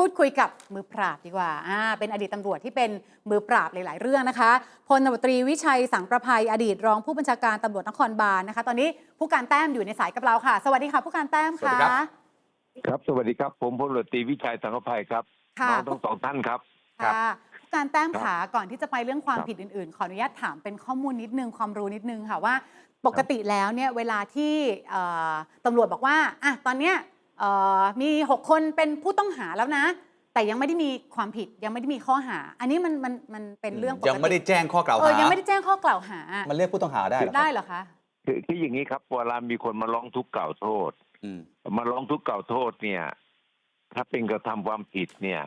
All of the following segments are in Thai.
พูดคุยกับมือปราบดีกว่าอ่า เป็นอดีตตำรวจที่เป็นมือปราบหลาย ๆ เรื่องนะคะ พลตำรวจตรีวิชัยสังประภัยอดีตรองผู้บัญชาการตำรวจนครบาลนะคะ ตอนนี้ผู้การแต้มอยู่ในสายกับเราค่ะ สวัสดีค่ะ ผู้การแต้มสวัสค่ะดีครับครับ สวัสดีครับ ผมพลตำรวจตรีวิชัยสังกภัยครับค่ะน้องทั้งสองท่านครับครับค่ะผู้การแต้มครับขาก่อนที่จะไปเรื่องความครับผิดอื่น ๆ ขออนุญาตถามเป็นข้อมูลนิดนึงความรู้นิดนึงค่ะว่าปกติแล้วเนี่ยเวลาที่เอ่อตำรวจบอกว่าอะตอนเนี้ยเอ่อ มี 6 คนเป็นผู้ต้องหาแล้วนะ แต่ยังไม่ได้มีความผิดยังไม่ได้มีข้อหา อันนี้มันมันมันเป็นเรื่องปกติยังไม่ได้แจ้งข้อกล่าวเอหา อยังไม่ได้แจ้งข้อกล่าวหามันเรียกผู้ต้องหาได้เหรอครับได้เหรอคะ คือคืออย่างนี้ครับเวลามีคนมาร้องทุกข์กล่าวโทษ อืม มาร้องทุกข์กล่าวโทษเนี่ย ถ้าเป็นกระทำความผิดเนี่ย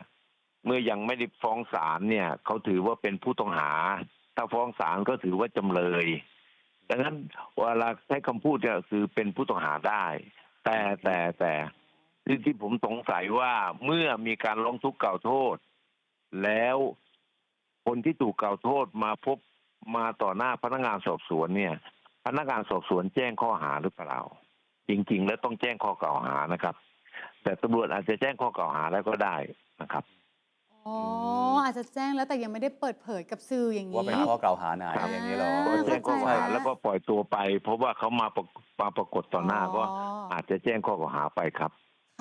เมื่อยังไม่ได้ฟ้องศาลเนี่ยเขาถือว่าเป็นผู้ต้องหา ถ้าฟ้องศาลก็ถือว่าจำเลยดังนั้นเวลาใช้คำพูดเนี่ยคือเป็นผู้ต้องหาได้ แต่แต่แต่ ที่ที่ผมสงสัยว่าเมื่อมีการร้องทุกข์กล่าวโทษ แล้วคนที่ถูกกล่าวโทษมาพบมาต่อหน้าพนักงานสอบสวนเนี่ย พนักงานสอบสวนแจ้งข้อหาหรือเปล่า จริง ๆ แล้วต้องแจ้งข้อกล่าวหานะครับ แต่ตำรวจอาจจะแจ้งข้อกล่าวหาแล้วก็ได้นะครับอ๋ออาจจะแจ้งแล้วแต่ยังไม่ได้เปิดเผยกับสื่ออย่างนี้ว่าเป็นข้อกล่าวหาไหนครับอย่างนี้เหรออ่าก็แจ้งข้อกล่าวหาเข้าใจแล้วแล้วก็ปล่อยตัวไป เพราะว่าเขามาปรากมาปรากฏต่อหน้าก็อ๋ออาจจะแจ้งข้อกล่าวหาไปครับ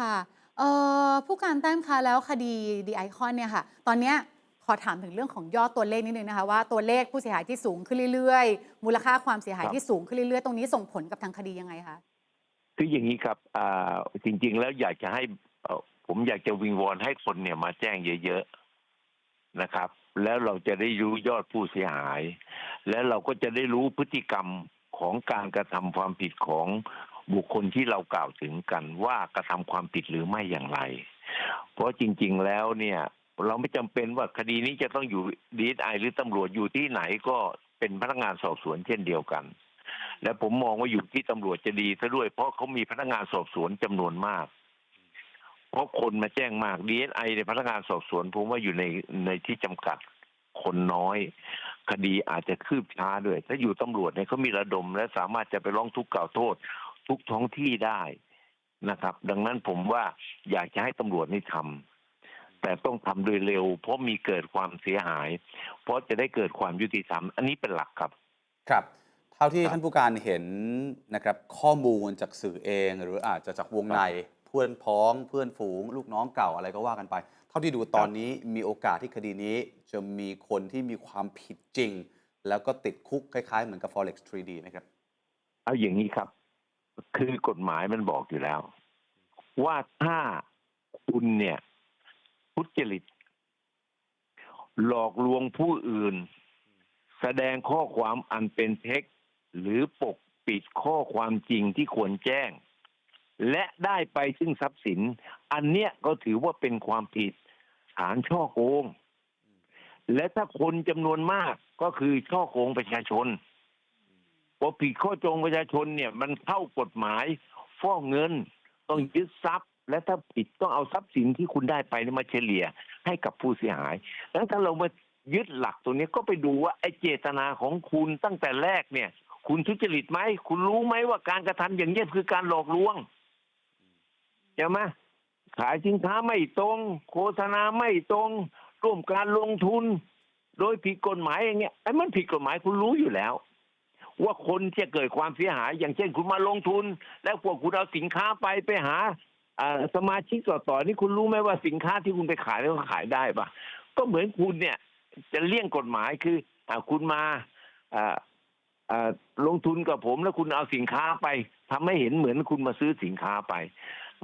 ค่ะเอ่อผู้การแต้มคะแล้วคดีดีไอคอนเนี่ยค่ะ ตอนเนี้ยขอถามถึงเรื่องของยอดตัวเลขนิดนึงนะคะว่าตัวเลขผู้เสียหายที่สูงขึ้นเรื่อยๆ มูลค่าความเสียหายครับที่สูงขึ้นเรื่อยๆ ตรงนี้ส่งผลกับทางคดียังไงคะคืออย่างนี้ครับอ่าจริง ๆ แล้วอยากจะให้เอ่อผมอยากจะวิงวอนให้คนเนี่ยมาแจ้งเยอะๆนะครับ แล้วเราจะได้รู้ยอดผู้เสียหาย แล้วเราก็จะได้รู้พฤติกรรมของการกระทำความผิดของ บุคคลที่เรากล่าวถึงกันว่ากระทำความผิดหรือไม่อย่างไร เพราะจริง ๆ แล้วเนี่ย เราไม่จำเป็นว่าคดีนี้จะต้องอยู่ดีไอหรือตำรวจอยู่ที่ไหนก็เป็นพนักงานสอบสวนเช่นเดียวกัน และผมมองว่าอยู่ที่ตำรวจจะดีซะด้วย เพราะเขามีพนักงานสอบสวนจำนวนมาก เพราะคนมาแจ้งมากดีไอในพนักงานสอบสวนผมว่าอยู่ในในที่จำกัดคนน้อย คดีอาจจะคืบช้าด้วย ถ้าอยู่ตำรวจเนี่ยเขามีระดมและสามารถจะไปร้องทุกข์กล่าวโทษ ทุกท้องที่ได้นะครับ ดังนั้นผมว่าอยากจะให้ตำรวจนี่ทำแต่ต้องทำโดยเร็ว เพราะมีเกิดความเสียหาย เพราะจะได้เกิดความยุติธรรม อันนี้เป็นหลักครับ ครับ เท่าที่ครับท่านผู้การเห็นนะครับ ข้อมูลจากสื่อเอง หรืออาจจะจากวงในเพื่อนพ้อง เพื่อนฝูง ลูกน้องเก่าอะไรก็ว่ากันไป เท่าที่ดูตอนนี้มีโอกาสที่คดีนี้ จะมีคนที่มีความผิดจริง แล้วก็ติดคุกคล้ายๆเหมือนกับ Forex 3D ไหมครับเอาอย่างนี้ครับ คือกฎหมายมันบอกอยู่แล้ว ว่าถ้าคุณเนี่ยทุจริต หลอกลวงผู้อื่น แสดงข้อความอันเป็นเท็จหรือปกปิดข้อความจริงที่ควรแจ้ง และได้ไปซึ่งทรัพย์สิน อันเนี้ยก็ถือว่าเป็นความผิดฐานช่อโกง และถ้าคนจำนวนมากก็คือช่อโกงประชาชน พอผิดข้อจงประชาชนเนี่ยมันเข้ากฎหมายฟ้องเงิน ต้องยึดทรัพย์ และถ้าผิดต้องเอาทรัพย์สินที่คุณได้ไปนี่มาเฉลี่ยให้กับผู้เสียหายดังนั้นถ้าเรามายึดหลักตรงนี้ก็ไปดูว่าไอ้เจตนาของคุณตั้งแต่แรกเนี่ย คุณทุจริตไหมคุณรู้ไหมว่าการกระทำอย่างนี้ยคือการหลอกลวงใช่ไหมขายสินค้าไม่ตรง โฆษณาไม่ตรงร่วมการลงทุน โดยผิดกฎหมายอย่างเงี้ยไอ้มันผิดกฎหมายคุณรู้อยู่แล้ว ว่าคนจะเกิดความเสียหาย อย่างเช่นคุณมาลงทุน แล้วพวกคุณเอาสินค้าไปไปหาอสมาชิกต่อต่อนี่คุณรู้ไหมว่าสินค้าที่คุณไปขายแล้วขายได้ปะก็เหมือนคุณเนี่ย จะเลี่ยงกฎหมายคืออ่าคุณมาลงทุนกับผมแล้วคุณเอาสินค้าไปทำให้เห็นเหมือนคุณมาซื้อสินค้าไป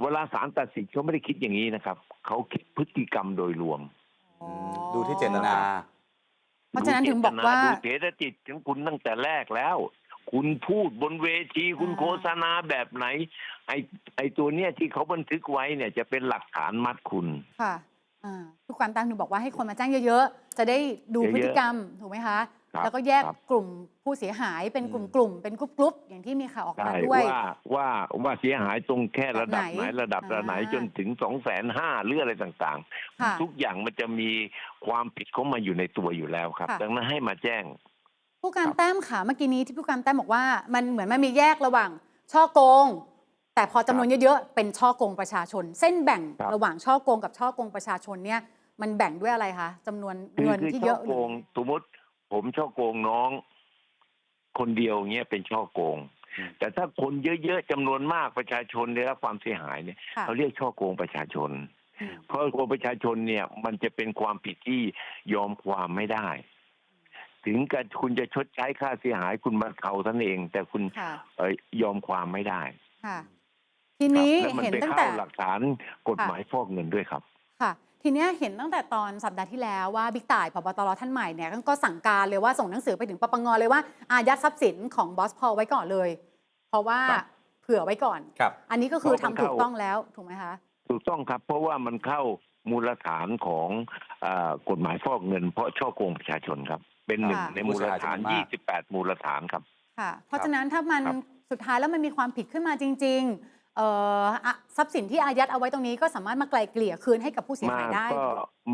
เวลาศาลตัดสินเขาไม่ได้คิดอย่างนี้นะครับ เขาคิดพฤติกรรมโดยรวม ดูที่เจตนา เพราะฉะนั้นถึงบอกว่าดูเจตนาดูเจตจิตของคุณตั้งแต่แรกแล้ว คุณพูดบนเวทีคุณอ่าโฆษณาแบบไหน ไอไอตัวเนี้ยที่เขาบันทึกไว้เนี่ยจะเป็นหลักฐานมัดคุณค่ะอ่าผู้การแต้มถึงบอกว่าให้คนมาแจ้งเยอะๆ จะได้ดูเยอะๆพฤติกรรมถูกไหมคะ ครับแล้วก็แยกครับ กลุ่มผู้เสียหายเป็นกอืมลุ่มๆเป็นกรุ๊ปๆอย่างที่มีข่าวออกมาใช่ด้วย ว่าว่าว่าเสียหายตรงแค่ระดับแบบไหไหนนระดับระไหนอ่าจนถึงสองแสนห้าหรืออะไรต่างค่ะๆ ทุกอย่างมันจะมีความผิดเข้ามาอยู่ในตัวอยู่แล้วครับ ค่ะ ดังนั้นให้มาแจ้ง ผู้การครับแต้มค่ะเมื่อกี้นี้ที่ผู้การแต้มบอกว่ามันเหมือนมันมีแยกระหว่างช่อโกงแต่แต่พอจำนวนเยอะๆเป็นช่อโกงประชาชน เส้นแบ่งครับ ระหว่างช่อโกงกับช่อโกงประชาชนเนี่ยมันแบ่งด้วยอะไรคะจำนวนคือเงินคือที่ช่เยออะหโกรือง สมมติ ผมช่อโกงน้อง คนเดียวเงี้ยเป็นช่อโกงอืมแต่ถ้าคนเยอะๆจำนวนมากประชาชนได้รับความเสียหายเนี่ยค่ะเขาเรียกช่อโกงประชาชนอืมเพราะโกงประชาชนเนี่ย มันจะเป็นความผิดที่ยอมความไม่ได้ ถึงกับคุณจะชดใช้ค่าเสียหายคุณบรรเทาท่านเอง แต่คุณค่ะเอ่อยอมความไม่ได้ค่ะทีนี้ครับแล้วมันเห็นไปตั้งเข้าแต่หลักฐานกฎหมายฟอกเงินด้วยครับ ค่ะ ทีเนี้ยเห็นตั้งแต่ตอนสัปดาห์ที่แล้วว่าบิ๊กต่ายพบตรท่านใหม่เนี่ยก็สั่งการเลยว่าส่งหนังสือไปถึงปปงเลยว่าอายัดทรัพย์สินของบอสพอลไว้ก่อนเลย เพราะว่าครับเผื่อไว้ก่อน ครับอันนี้ก็คือเพทำราะมันถูกเข้าต้องแล้วถูกไหมคะถูกต้องครับเพราะว่ามันเข้ามูลฐานของอากฎหมายฟอกเงิน เพราะช่อโกงประชาชนครับ เป็นหนึ่งค่ะในมูลฐาน มูลฐานจำนวนมาก 28 มูลฐานครับ ค่ะ เพราะฉะนั้นถ้ามันครับ สุดท้ายแล้วมันมีความผิดขึ้นมาจริง ๆ เอ่ออะทรัพย์สินที่อายัดเอาไว้ตรงนี้ก็สามารถมาไกลเกลี่ยคืนให้กับผู้เสียมาหายได้ ก็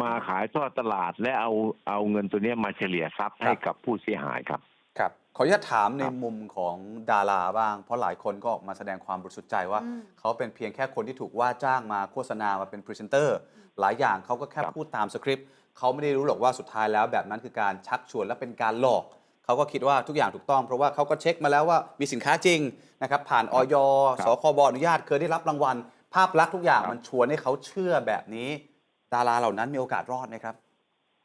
มาขายทอดตลาดและเอาเอาเงินตัวเนี้ยมาเฉลี่ยทรัพย์ให้กับผู้เสียหายครับ ครับ ขออนุญาตถามในครับ มุมของดาราบ้าง เพราะหลายคนก็ออกมาแสดงความบริสุทธิ์ใจว่า อืมเขาเป็นเพียงแค่คนที่ถูกว่าจ้างมาโฆษณามาเป็นพรีเซนเตอร์ หลายอย่างเขาก็แค่ครับ พูดตามสคริปต์เขาไม่ได้รู้หรอกว่าสุดท้ายแล้วแบบนั้นคือการชักชวนและเป็นการหลอก เขาก็คิดว่าทุกอย่างถูกต้อง เพราะว่าเขาก็เช็คมาแล้วว่ามีสินค้าจริงนะครับผ่านออยครับสคบอนุญาตเคยได้รับรางวัล ภาพลักษณ์ทุกอย่างครับมันชวนให้เขาเชื่อแบบนี้ดาราเหล่านั้นมีโอกาสรอดไหมครับ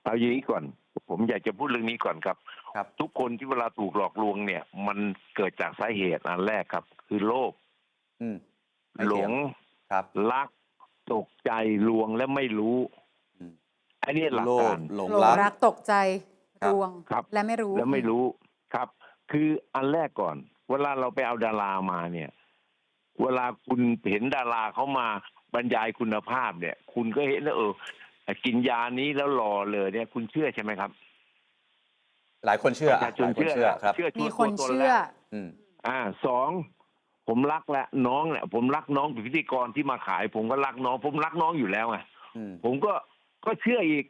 เอาอย่างนี้ก่อนผมอยากจะพูดเรื่องนี้ก่อนครับครับ ทุกคนที่เวลาถูกหลอกลวงเนี่ย มันเกิดจากสาเหตุอันแรกครับ คือโลภอืมไม่หลเถียงครับรักตกใจลวงและไม่รู้อืมอันนี้หลักโลการภหลงหลงรักรักตกใจ ครับรวงครับและไม่รู้แล้วไม่รู้ครับ คืออันแรกก่อน เวลาเราไปเอาดารามาเนี่ย เวลาคุณเห็นดาราเขามาบรรยายคุณภาพเนี่ย คุณก็เห็นแล้วเออกินยานี้แล้วหล่อเลยเนี่ย คุณเชื่อใช่ไหมครับ หลายคนเชื่อประอะชาชหนลายคนเชื่อเชื่อครับเชื่อมีชัวคนตัวตเชื่อแล้วอืมอ่าสองผมรักและน้องเนี่ยผมรักน้องเป็นพิธีกรที่มาขาย ผมก็รักน้อง ผมรักน้องอยู่แล้วไงอืมผมก็ก็เชื่ออีก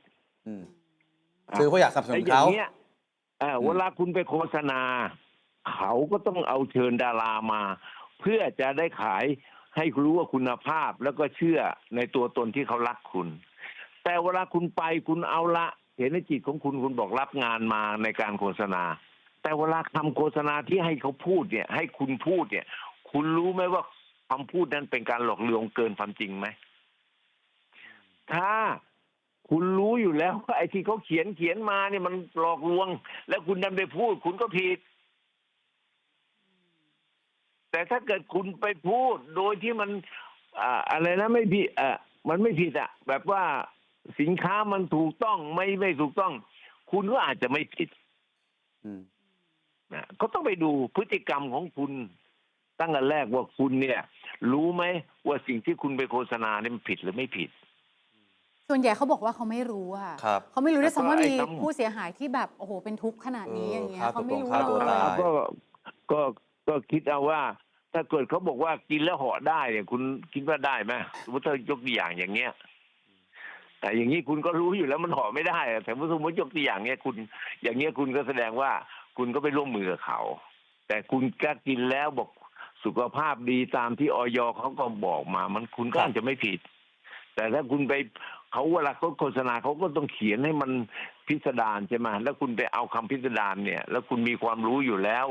อืมซื้อเพราะอยากสนับสนุไอ้นอย่าเขางเงี้ยเออเวลาคุณไปโฆษณา เขาก็ต้องเอาเชิญดารามา เพื่อจะได้ขายให้รู้ว่าคุณภาพแล้วก็เชื่อในตัวตนที่เขารักคุณ แต่เวลาคุณไปคุณเอาละ เห็นในจิตของคุณคุณบอกรับงานมาในการโฆษณา แต่เวลาคำโฆษณาที่ให้เขาพูดเนี่ย ให้คุณพูดเนี่ย คุณรู้ไหมว่าคำพูดนั้นเป็นการหลอกลวงเกินความจริงไหมถ้า คุณรู้อยู่แล้วว่าไอ้ที่เขาเขียนเขียนมาเนี่ยมันหลอกลวง แล้วคุณนำไปพูด คุณก็ผิด แต่ถ้าเกิดคุณไปพูดโดยที่มันอ่าอะไรนะไม่ผิดอ่ามันไม่ผิดอะแบบว่าสินค้ามันถูกต้องไม่ไม่ถูกต้อง คุณก็อาจจะไม่ผิดอืมนะก็ต้องไปดูพฤติกรรมของคุณตั้งแต่แรกว่าคุณเนี่ย รู้ไหมว่าสิ่งที่คุณไปโฆษณาเนี่ยมันผิดหรือไม่ผิด ส่วนใหญ่เขาบอกว่าเขาไม่รู้อะครับเขาไม่รู้ด้วยซ้ำว่าแล้วก็มีไอ้คำผู้เสียหายที่แบบโอ้โหเป็นทุกข์ขนาดนี้เอออย่างเงี้ยฆ่าเขาไม่รู้ตัวตรงฆ่าตัวเลตาย ย ก็ก็ก็คิดเอาว่า ถ้าเกิดเขาบอกว่ากินแล้วเหาะได้เนี่ยคุณคิดว่าได้ไหมสมมติถ้ายกตัวอย่างอย่างเงี้ยแต่อย่างนี้คุณก็รู้อยู่แล้วมันเหาะไม่ได้อะแต่สมมติยกตัวอย่างเนี้ยคุณ อย่างเงี้ยคุณก็แสดงว่าคุณก็ไปร่วมมือกับเขา แต่คุณก็กินแล้วบอกสุขภาพดีตามที่ออยเขาก็บอกมา มันคุณก็ครับอาจจะไม่ผิด แต่ถ้าคุณไป เขาเวลาเขาโฆษณาเขาก็ต้องเขียนให้มันพิสดารใช่ไหมแล้วคุณไปเอาคำพิสดารเนี่ย แล้วคุณมีความรู้อยู่แล้ว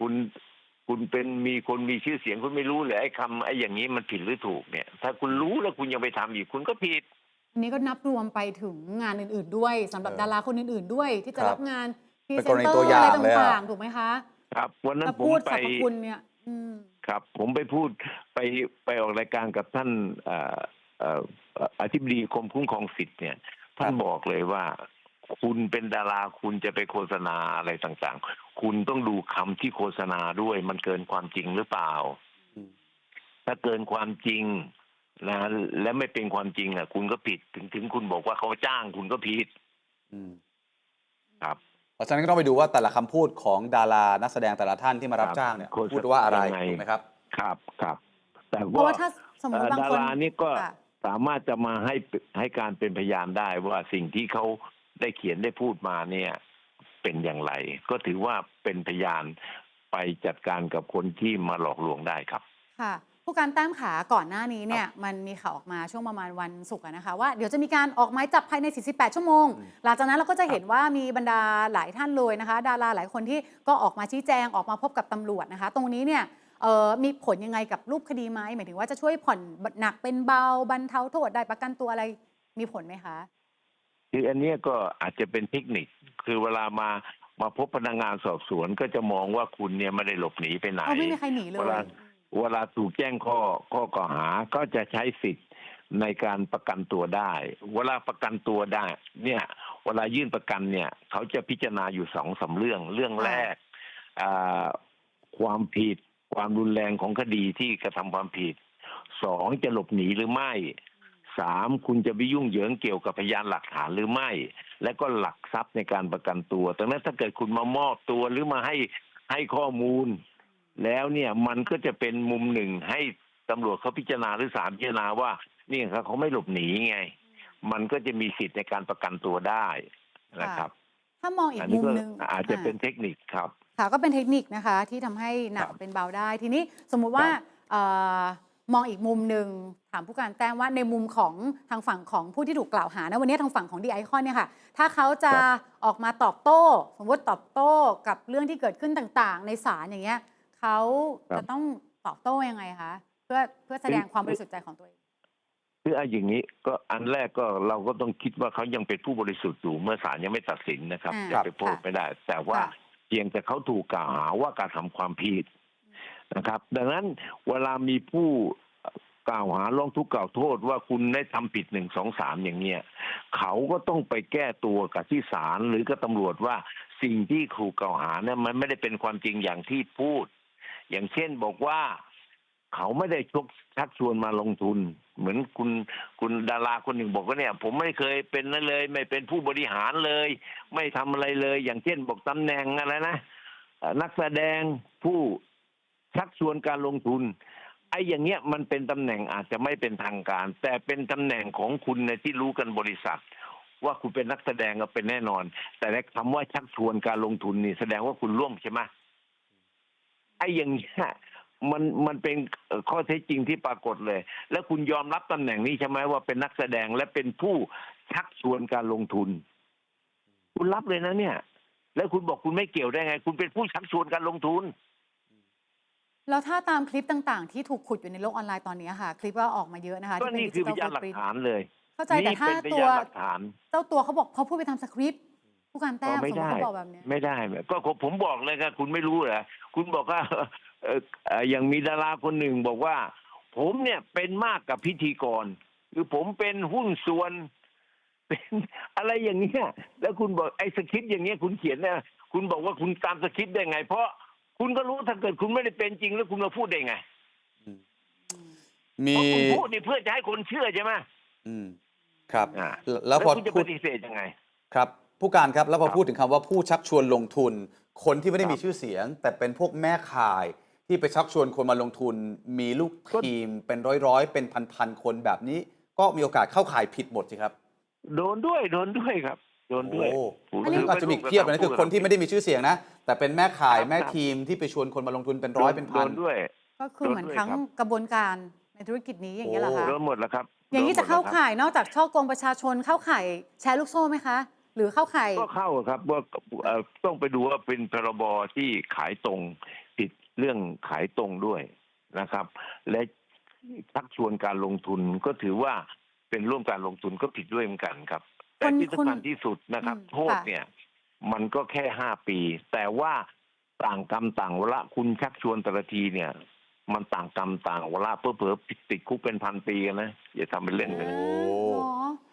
คุณคุณเป็นมีคนมีชื่อเสียงคุณไม่รู้เลยไอ้คำไอ้อย่างนี้มันผิดหรือถูกเนี่ย ถ้าคุณรู้แล้วคุณยังไปทำอีกคุณก็ผิดอันนี้ก็นับรวมไปถึงงานอื่น ๆ ด้วยสำหรับเออดาราคนอื่น ๆ ด้วย ที่จะครับรับงานพรีเป็นเซกนรณีเตอตัวร์อย่าอะไรงเลยอะต่างๆถูกไหมคะครับ วันนั้นถ้าผมพูดไปสรรพคุณเนี่ยอืมครับ ผมไปพูดไปไปออกรายการกับท่านเอ่อเอ่อเอ่ออธิบดีกรมคุ้มครองสิทธิ์เนี่ยท่านบอกเลยว่า คุณเป็นดาราคุณจะไปโฆษณาอะไรต่างๆ คุณต้องดูคำที่โฆษณาด้วย มันเกินความจริงหรือเปล่าอืมถ้าเกินความจริงนะและไม่เป็นความจริงอะ คุณก็ผิดถึงถึงคุณบอกว่าเขาจ้างคุณก็ผิดอืมครับเพราะฉะนั้นก็ต้องไปดูว่าแต่ละคำพูดของดารานักแสดงแต่ละท่านที่มารับครับจ้างเนี่ยโฆษณาพูดว่าอะไรยังไงถูกไหมครับ ครับครับ แต่เพก็ราะว่าถ้าสมมติบางเอ่อดาคนรานี่ก็ค่ะ สามารถจะมาให้ให้การเป็นพยานได้ว่าสิ่งที่เขาได้เขียนได้พูดมาเนี่ยเป็นอย่างไร ก็ถือว่าเป็นพยานไปจัดการกับคนที่มาหลอกลวงได้ครับ ค่ะพผู้การแต้มขาก่อนหน้านี้เนี่ยมันมีข่าวออกมาช่วงประมาณวันศุกร์อะนะคะว่าเดี๋ยวจะมีการออกหมายจับภายใน 48 ชั่วโมงอืมหลังจากนั้นเราก็จะเห็นว่ามีบรรดาหลายท่านเลยนะคะ ดาราหลายคนที่ก็ออกมาชี้แจงออกมาพบกับตำรวจนะคะ ตรงนี้เนี่ยเอ่อ มีผลยังไงกับรูปคดีไหมหมายถึงว่าจะช่วยผ่อนหนักเป็นเบาบรรเทาโทษได้ประกันตัวอะไรมีผลไหมคะคืออันเนี้ยก็อาจจะเป็นเทคนิคคือเวลามามาพบพนักงานสอบสวนก็จะมองว่าคุณเนี่ยไม่ได้หลบหนีไปไหนเอาไม่มีใครหนีเลยเวลาเวลาถูกแจ้งข้อข้อกล่าวหาก็จะใช้สิทธิ์ในการประกันตัวได้ เวลาประกันตัวได้ เนี่ย เวลายื่นประกันเนี่ย เขาจะพิจารณาอยู่สองสามเรื่อง เรื่องแรกอ่าความผิด ความรุนแรงของคดีที่กระทำความผิดสองจะหลบหนีหรือไม่สามคุณจะไปยุ่งเหยิงเกี่ยวกับพยานหลักฐานหรือไม่ และก็หลักทรัพย์ในการประกันตัวดังนั้นถ้าเกิดคุณมามอบตัวหรือมาให้ให้ข้อมูล แล้วเนี่ยมันก็จะเป็นมุมหนึ่งให้ตำรวจเขาพิจารณาหรือศาลพิจารณาว่านี่ครับเขาไม่หลบหนีไง มันก็จะมีสิทธิ์ในการประกันตัวได้นะครับ ถ้ามองอีกอันมุนี้มก็หนึงอาจจะเป็นเทคนิคครับ ค่ะก็เป็นเทคนิคนะคะที่ทำให้หนักครับเป็นเบาได้ ทีนี้สมมุติว่าครับเอ่อมองอีกมุมหนึ่งถามผู้การแต้มว่าในมุมของทางฝั่งของผู้ที่ถูกกล่าวหานะวันนี้ทางฝั่งของดีไอคอนเนี่ยค่ะ ถ้าเขาจะออกมาตอบโต้ สมมติตอบโต้กับเรื่องที่เกิดขึ้นต่างๆ ในศาลอย่างเงี้ยเขาจะต้องตอบโต้ยังไงคะเพื่อเพื่อแสดงความบริสุทธิ์ใจของตัวเอง คือเอาอย่างนี้ก็อันแรกก็เราก็ต้องคิดว่าเขายังเป็นผู้บริสุทธิ์อยู่เมื่อศาลยังไม่ตัดสินนะครับอ่าจะไปพูดค่ะไม่ได้ แต่ว่าค่ะ เพียงแต่เขาถูกกล่าวหาว่าการทำความผิดนะครับ ดังนั้นเวลามีผู้กล่าวหาร้องทุกข์กล่าวโทษว่าคุณได้ทำผิดหนึ่งสองสามอย่างเนี้ยเขาก็ต้องไปแก้ตัวกับที่ศาลหรือกับตำรวจว่าสิ่งที่ถูกกล่าวหาเนี่ยมันไม่ได้เป็นความจริงอย่างที่พูด อย่างเช่นบอกว่า เขาไม่ได้ชกชักชวนมาลงทุน เหมือนคุณคุณดาราคนหนึ่งบอกว่าเนี่ย ผมไม่เคยเป็นนั่นเลย ไม่เป็นผู้บริหารเลย ไม่ทำอะไรเลย อย่างเช่นบอกตำแหน่งอะไรนะนักแสดงผู้ชักชวนการลงทุนไอ้อย่างเงี้ยมันเป็นตำแหน่งอาจจะไม่เป็นทางการ แต่เป็นตำแหน่งของคุณในที่รู้กันบริษัท ว่าคุณเป็นนักแสดงก็เป็นแน่นอน แต่ในคำว่าชักชวนการลงทุนนี่แสดงว่าคุณร่วมใช่ไหมไอ้อย่างเงี้ย มันมันเป็นเอ่อข้อเท็จจริงที่ปรากฏเลย แล้วคุณยอมรับตำแหน่งนี้ใช่ไหมว่าเป็นนักแสดงและเป็นผู้ชักชวนการลงทุน คุณรับเลยนะเนี่ย แล้วคุณบอกคุณไม่เกี่ยวได้ไง คุณเป็นผู้ชักชวนการลงทุน แล้วถ้าตามคลิปต่างๆ ที่ถูกขุดอยู่ในโลกออนไลน์ตอนนี้ค่ะ คลิปก็ออกมาเยอะนะคะก็ที่เป็นี่คือพดิจิยานทัลหลักฟุตปรินท์ฐานเลย เข้าใจแต่นี่ถ้าเป็นพตัวยานหลักฐานเจ้าตัวเขาบอกเขาพูดไปทำสคริปต์ ผู้การแต้ก็มไม่สมมติได้เขาบอกแบบเนี้ยไม่ได้ก็ก็ผมบอกเลยครับคุณไม่รู้เหรอคุณบอกว่าเอ่อเอ่ออย่างมีดาราคนหนึ่งบอกว่า ผมเนี่ยเป็นมากกับพิธีกร คือผมเป็นหุ้นส่วน เป็นอะไรอย่างเงี้ยแล้วคุณบอกไอ้สคริปต์อย่างเงี้ยคุณเขียนเนี่ยคุณบอกว่าคุณตามสคริปต์ได้ไง เพราะคุณก็รู้ถ้าเกิดคุณไม่ได้เป็นจริงแล้วคุณมาพูดได้ไงมีเพราะคุณพูดนี่เพื่อจะให้คนเชื่อใช่ไหมอืม ครับอ่าแล้วพอคุณจะพูปดฏิเสธยังไง ครับ ผู้การครับ แล้วพอครับพูดถึงคำว่าผู้ชักชวนลงทุน คนที่ไม่ได้ครับมีชื่อเสียง แต่เป็นพวกแม่ข่ายที่ไปชักชวนคนมาลงทุน มีลูกก็ทีมเป็นร้อยๆ เป็นพันๆคนแบบนี้ ก็มีโอกาสเข้าข่ายผิดหมดสิครับ โดนด้วยโดนด้วยครับโดนด้วยโอ้ผมอันนี้ซึ่งอาจจะมีอีกเพียบเลยนะคือคนที่ไม่ได้มีชื่อเสียงนะ แต่เป็นแม่ข่ายแม่ทีมที่ไปชวนคนมาลงทุนเป็นร้อยเป็นพันโดนด้วย ก็คือเหมือนโดนด้วยทั้งครับกระบวนการในธุรกิจนี้อย่างเงี้ยเหรอคะโดนหมดแล้วครับ อย่างนี้โดจะหมดเข้าแล้วครับข่ายนอกจากช่อโกงประชาชนเข้าข่ายแชร์ลูกโซ่ไหมคะห รือเข้าข่ายก็เข้าครับว่าเอ่อต้องไปดูว่าเป็นพรบที่ขายตรงผิดเรื่องขายตรงด้วยนะครับ และชักชวนการลงทุนก็ถือว่าเป็นร่วมการลงทุนก็ผิดด้วยเหมือนกันครับ แต่คนที่คนสำคัญที่สุดนะครับอืมโทษค่ะเนี่ยมันก็แค่ห้าปี แต่ว่าต่างกรรมต่างวาระคุณชักชวนแต่ละทีเนี่ย มันต่างกรรมต่างวาระเพื่อเผลอๆติดคุกเป็นพันปีกันนะอย่าทำเป็นเล่นกันโอ้เหรอ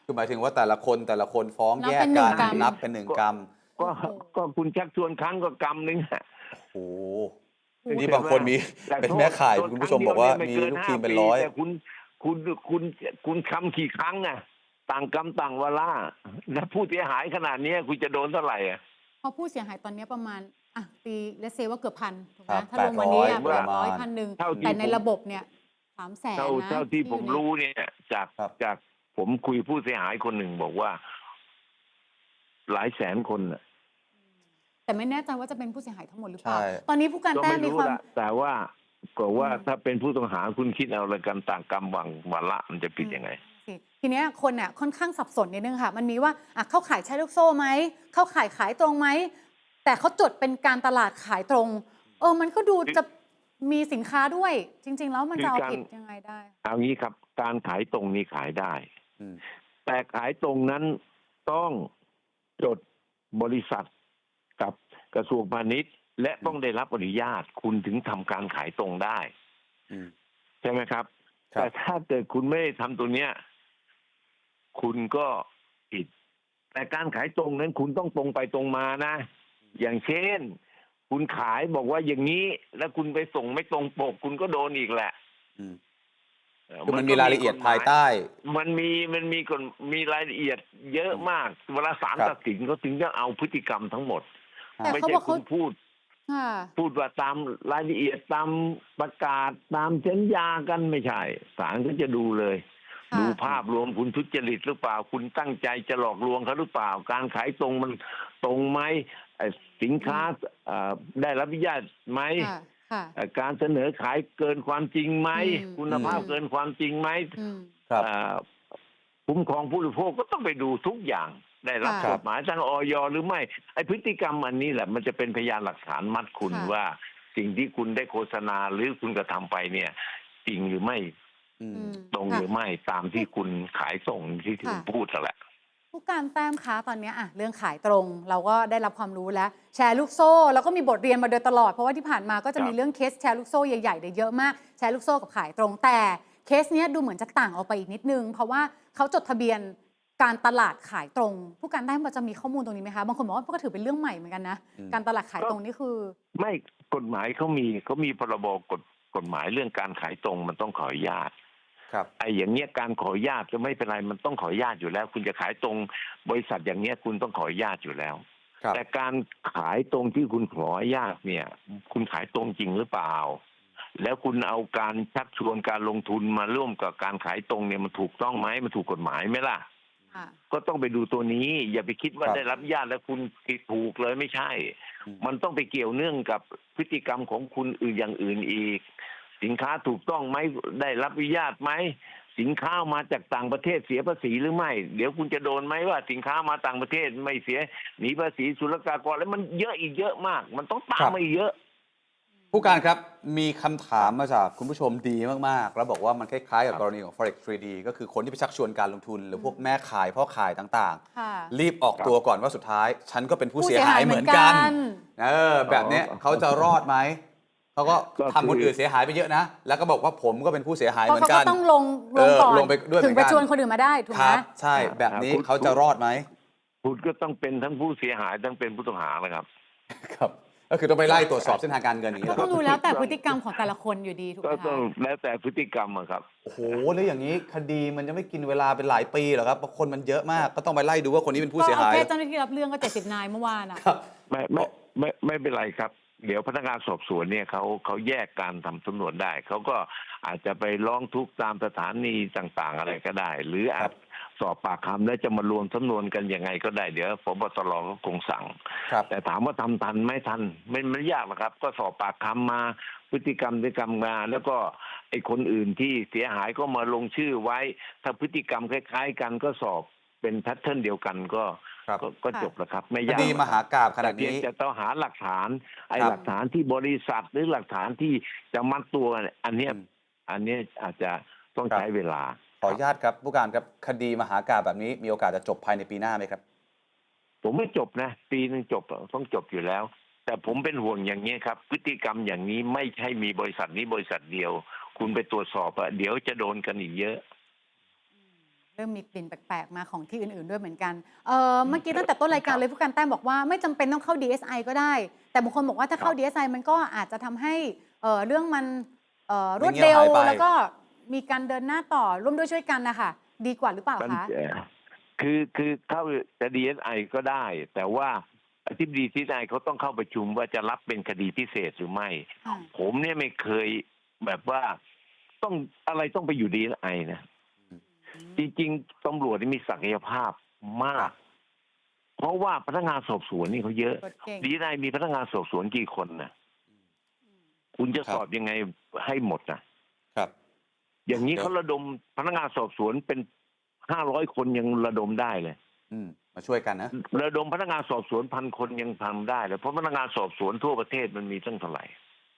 คือหมายถึงว่าแต่ละคนแต่ละคนฟ้องนับแยกเป็นหนึ่กังนกรรมนับเป็นหนึ่งกรรม ก็โอ้โหก็คุณชักชวนครั้งก็กรรมนึงอะโอ้โหโอ้โหนี่บางคนมีแต่เป็นโทษแม่ข่ายโทษคุณผู้ชมครั้งบอกว่าเดียมีไกิลูกทีมห้าเป็นปีร้อยแต่คุณคุณคุณคุณคำกี่ครั้งอะต่างกรรมต่างวาระแล้วผู้เสียหายขนาดเนี้ยคุณจะโดนเท่าไหร่อะเพราะผู้เสียหายตอนนี้ประมาณอะตีเลเซว่าเกือบพันถูกไหครัมบถ้ารวมวันนี้อะ800แปดร้อยประมาณพันหนึ่งเท่าที่แต่ในผมระบบเนี่ยสามแสนเท่านะเท่าที่ผมอยู่ในรู้เนี่ย จากครับจาก ผมคุยผู้เสียหายคนหนึ่งบอกว่า หลายแสนคนน่ะแต่ไม่แน่ใจว่าจะเป็นผู้เสียหายทั้งหมดหรือเปล่า ใช่ ตอนนี้ผู้การก็แต้มไม่มีรู้ความ ละแต่ว่าก็ว่าอืม ถ้าเป็นผู้ต้องหาคุณคิดเอาละกันต่างกรรมวังวันละมันจะผิดยังไง สิทีเนี้ยคนเนี่ยค่อนข้างสับสนนิดนึงค่ะ มันมีว่าอะเข้าขายใช้ลูกโซ่ไหม เข้าขายขายตรงไหม แต่เขาจดเป็นการตลาดขายตรง เออ มันก็ดูจะมีสินค้าด้วย จริง ๆ แล้วมันจะเอาคือการผิดยังไงได้ เอางี้ครับ การขายตรงนี้ขายได้อืม แต่ขายตรงนั้นต้องจดบริษัทกับกระทรวงพาณิชย์ และต้องได้รับอนุญาตคุณถึงทำการขายตรงได้อืมใช่ไหมครับครับ แต่ถ้าเกิดคุณไม่ได้ทำตัวเนี้ย คุณก็ผิด แต่การขายตรงนั้นคุณต้องตรงไปตรงมานะ อย่างเช่น คุณขายบอกว่าอย่างนี้ แล้วคุณไปส่งไม่ตรงปก คุณก็โดนอีกแหละอืมเออ คือมันก็มีรายละเอียดกฎหมภายใต้ มันมีมันมีกฎมีรายละเอียดเยอะมากเวลาศาลครับตัดสินเขาถึงจะเอาพฤติกรรมทั้งหมดแต่ไม่เขาใช่บอกคุเขาณพูดค่ะพูดว่าตามรายละเอียดตามประกาศตามสัญญากันไม่ใช่ศาลก็จะดูเลยค่ะดูภาพรวมคุณทุจริตหรือเปล่า คุณตั้งใจจะหลอกลวงเขาหรือเปล่า การขายตรงมันตรงไหมเอ่อสินค้าเอ่อได้รับอนุญาตไหมค่ะค่ะเอ่อ การเสนอขายเกินความจริงไหมอืมคุณภาพอืมเกินความจริงไหมอืมครับเอ่อคุ้มครองผู้บริโภคก็ต้องไปดูทุกอย่างได้รับค่ะกฎหมายทางออยหรือไม่ไอพฤติกรรมอันนี้แหละ มันจะเป็นพยานหลักฐานมัดคุณค่ะว่า สิ่งที่คุณได้โฆษณาหรือคุณกระทำไปเนี่ย จริงหรือไม่อืมอืมตรงค่ะหรือไม่ตามที่คุณขายส่งที่ที่คุณค่ะพูดนั่นแหละ ผู้การแต้มคะตอนเนี้ยอะเรื่องขายตรงเราก็ได้รับความรู้แล้ว แชร์ลูกโซ่แล้วก็มีบทเรียนมาโดยตลอด เพราะว่าที่ผ่านมาก็จะมีครับเรื่องเคสแชร์ลูกโซ่ใหญ่ๆเนี่ยเยอะมากแชร์ลูกโซ่กับขายตรงแต่เคสเนี้ยดูเหมือนจะต่างออกไปอีกนิดนึง เพราะว่าเขาจดทะเบียนการตลาดขายตรง ผู้การแต้มพอจะมีข้อมูลตรงนี้ไหมคะบางคนบอกว่าก็ถือเป็นเรื่องใหม่เหมือนกันนะอืม การตลาดขายตรงนี่คือ ไม่กฎหมายเขามีเขามีพรบกฎกฎหมายเรื่องการขายตรงมันต้องขออนุญาต ครับไอ้อย่างเงี้ยการขออนุญาตก็ไม่เป็นไรมันต้องขออนุญาตอยู่แล้ว คุณจะขายตรงบริษัทอย่างเงี้ยคุณต้องขออนุญาตอยู่แล้ว ครับแต่การขายตรงที่คุณขออนุญาตเนี่ย คุณขายตรงจริงหรือเปล่า แล้วคุณเอาการชักชวนการลงทุนมาร่วมกับการขายตรงเนี่ยมันถูกต้องไหมมันถูกกฎหมายไหมล่ะ ค่ะ ก็ต้องไปดูตัวนี้ อย่าไปคิดว่าครับได้รับอนุญาตแล้วคุณถูกเลยไม่ใช่ อืม มันต้องไปเกี่ยวเนื่องกับพฤติกรรมของคุณอื่นอย่างอื่นอีก สินค้าถูกต้องไหมได้รับอนุญาตไหมสินค้ามาจากต่างประเทศเสียภาษีหรือไม่ เดี๋ยวคุณจะโดนไหมว่าสินค้ามาต่างประเทศไม่เสียหนีภาษีศุลกากรแล้วมันเยอะอีกเยอะมาก มันต้องตาครัมบมาอีกเยอะ ผู้การครับมีคำถามมาจากคุณผู้ชมดีมาก ๆ แล้วบอกว่ามันคล้าย ๆกับครับกรณีของ forex 3D ก็คือคนที่ไปชักชวนการลงทุน หรือพวกแม่ขายพ่อขายต่างค่ะๆรีบออกครับตัวก่อนว่าสุดท้าย ฉันก็เป็นผู้ผู้เสียเสียหาหายยเหเหมืมืออนนกักันนเออแบบเนี้ยอ๋อเขาจะรอดไหม เขาก็ก็คือ ทำคนอื่นเสียหายไปเยอะนะ แล้วก็บอกว่าผมก็เป็นผู้เสียหายเพเหราะมือเขานกัก็นต้องลงลงเออก่อนลงไปด้วยถึงเหมืไปอนกันชวนคนอื่นมาได้ถูกคไหมรับ ใช่แบบนี้คุณเขาจะรอดไหมคุณก็ต้องเป็นทั้งผู้เสียหายทั้งเป็นผู้ต้องหานะครับ ครับ ก็คือต้องไปไล่ตรวจสอบเส้นทางการเงินอย่างนี้ก็แหละคต้รัอบงดูแล้วแต่พฤติกรรมของแต่ละคนอยู่ดีถูกไหก็มต้อคะงแล้วแต่พฤติกรรมอะครับ โอ้โหแล้วอย่างนี้คดีมันจะไม่กินเวลาเป็นหลายปีเหรอครับเพราะคนมันเยอะมากก็ต้องไปไล่ดูว่าคนนี้เป็นผู้ก็เสียเอาหายแค่เจ้าหน้าที่รับเรื่องก็เจ็ดสิบนายเมื่อวานอะ ครับ ไม่ไม่ไม่ไม่เป็นไรครับ เดี๋ยวพนักงานสอบสวนเนี่ยเขาเขาแยกการทำสำนวนได้ เขาก็อาจจะไปร้องทุกข์ตามสถานีต่างๆ อะไรก็ได้ หรืออาจสอบปากคำแล้วจะมารวมสำนวนกันยังไงก็ได้เดี๋ยวพบตรก็คงสั่งครับแต่ถามว่าทำทันไหม่ทันไม่ไม่ยากหรอกครับ ก็สอบปากคำมาพฤติกรรมพฤติกรรมมาแล้วก็ไอ้คนอื่นที่เสียหายก็มาลงชื่อไว้ ถ้าพฤติกรรมคล้าย ๆ กันก็สอบเป็นแพทเทิร์นเดียวกันก็ ครับก็ก็ค่ะจบแล้วครับ ไม่คยากดีหรอกมครับหากราบขนาดแต่เพียงนี้จะต้องหาหลักฐาน ไอ้ครับหลักฐานที่บริษัทหรือหลักฐานที่จะมัดตัวเนี่ยอันเนี้ยอืมอันเนี้ยอาจจะต้องครับใช้เวลา ขออนุญาตครับผู้การครับคดีมหากราบแบบนี้ มีโอกาสจะจบภายในปีหน้าไหมครับ ผมไม่จบนะ ปีหนึงจบต้องจบอยู่แล้ว แต่ผมเป็นห่วงอย่างนี้ครับ พฤติกรรมอย่างนี้ไม่ใช่มีบริษัทนี้บริษัทเดียว คุณไปตรวจสอบอะเดี๋ยวจะโดนกันอีกเยอะ เริ่มมีกลิ่นแปลกๆ มาของที่อื่นๆด้วยเหมือนกันเออเมื่อกี้ตั้งแต่ต้นรายการเลยผู้การแต้มบอกว่าไม่จำเป็นต้องเข้า DSI ก็ได้ แต่บางคนบอกว่าถ้าเข้าครับ DSI มันก็อาจจะทำให้เอ่อเรื่องมันเอ่อรไม่วดเงียบเร็วหายไป แล้วก็มีการเดินหน้าต่อร่วมด้วยช่วยกันนะคะดีกว่าหรือเปล่ามันคะ เอ่อคือคือเข้าจะดีเอสไอก็ได้ แต่ว่าอธิบดีที่ได้เขาต้องเข้าประชุมว่าจะรับเป็นคดีพิเศษหรือไม่อ่าผมเนี่ยไม่เคยแบบว่าต้องอะไรต้องไปอยู่ดีไอนะ จริงๆตำรวจนี่มีศักยภาพมาก เพราะว่าพนักงานสอบสวนนี่เขาเยอะกดเก่งดีไอมีพนักงานสอบสวนกี่คนนะคุณจะครับสอบยังไงให้หมดนะครับ อย่างนี้เดี๋ยวเขาระดมพนักงานสอบสวนเป็นห้าร้อยคนยังระดมได้เลย อืม มาช่วยกันนะระดมพนักงานสอบสวนพันคนยังทำได้เลยเพราะพนักงานสอบสวนทั่วประเทศมันมีตั้งเท่าไหร่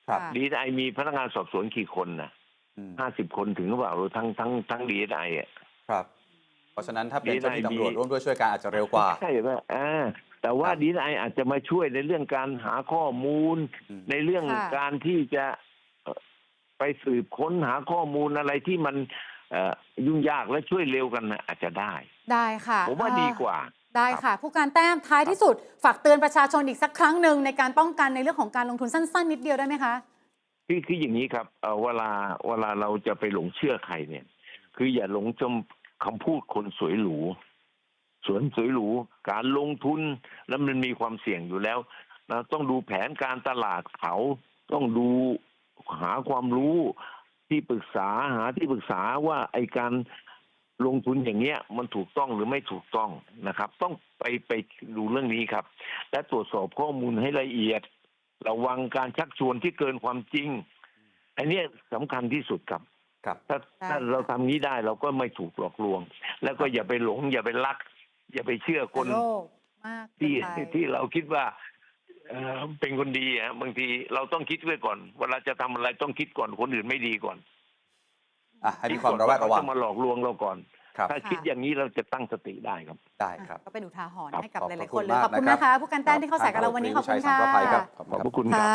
ครับค่ะดีไอมีพนักงานสอบสวนกี่คนนะอืมห้าสิบคนถึงหรือเปล่าทั้งทั้งทั้งดีไออะ ครับ เพราะฉะนั้นถ้าเป็นเจ้าหน้าที่ DNI ตำรวจร่วมด้วยช่วยกันอาจจะเร็วกว่า ใช่ไหมอ่าแต่ว่าครับดีไออาจจะมาช่วยในเรื่องการหาข้อมูล อืม ในเรื่องค่ะ การที่จะเอ่อไปสืบค้นหาข้อมูลอะไรที่มันเอ่อยุ่งยากและช่วยเร็วกันนะอาจจะได้ ได้ค่ะผมว่าเอ่อดีกว่า ได้ค่ะ ผู้การแต้มท้ายที่สุด ฝากเตือนประชาชนอีกสักครั้งหนึ่งในการป้องกันในเรื่องของการลงทุนสั้น ๆ นิดเดียวได้ไหมคะ คือคืออย่างนี้ครับเอ่อเวลาเวลาเราจะไปหลงเชื่อใครเนี่ย คืออย่าหลงจม คำพูดคนสวยหรูสวนสวยหรูการลงทุนแล้วมันมีความเสี่ยงอยู่แล้วนะต้องดูแผนการตลาดเขา ต้องดูหาความรู้ที่ปรึกษาหาที่ปรึกษาว่าไอการลงทุนอย่างเงี้ยมันถูกต้องหรือไม่ถูกต้องนะครับ ต้องไปไปดูเรื่องนี้ครับ และตรวจสอบข้อมูลให้ละเอียด ระวังการชักชวนที่เกินความจริง อันเนี้ยสำคัญที่สุดครับ ครับถ้าได้ถ้าเราทำนี้ได้เราก็ไม่ถูกหลอกลวง แล้วก็อย่าไปหลง อย่าไปรัก อย่าไปเชื่อคนโลภมากเกิที่นไปที่เราคิดว่าเอ่อเป็นคนดีอะบางทีเราต้องคิดไว้ก่อน เวลาจะทำอะไรต้องคิดก่อนคนอื่นไม่ดีก่อนอะให้มีความระแวดระวังเขาจมาหลอกลวงเราก่อนครับถ้าคิดอย่างนี้เราจะตั้งสติได้ครับได้ครับก็เป็นอุทาหรณ์ครับให้กับขอบหพลาระยๆคุคนณเลยมากขอบคุณนะครับนะคะผู้การแต้มที่เข้าสายกับเราวันนี้ขอบคุณชัยสังค่ะประภัยครับขอบพระคุณครับ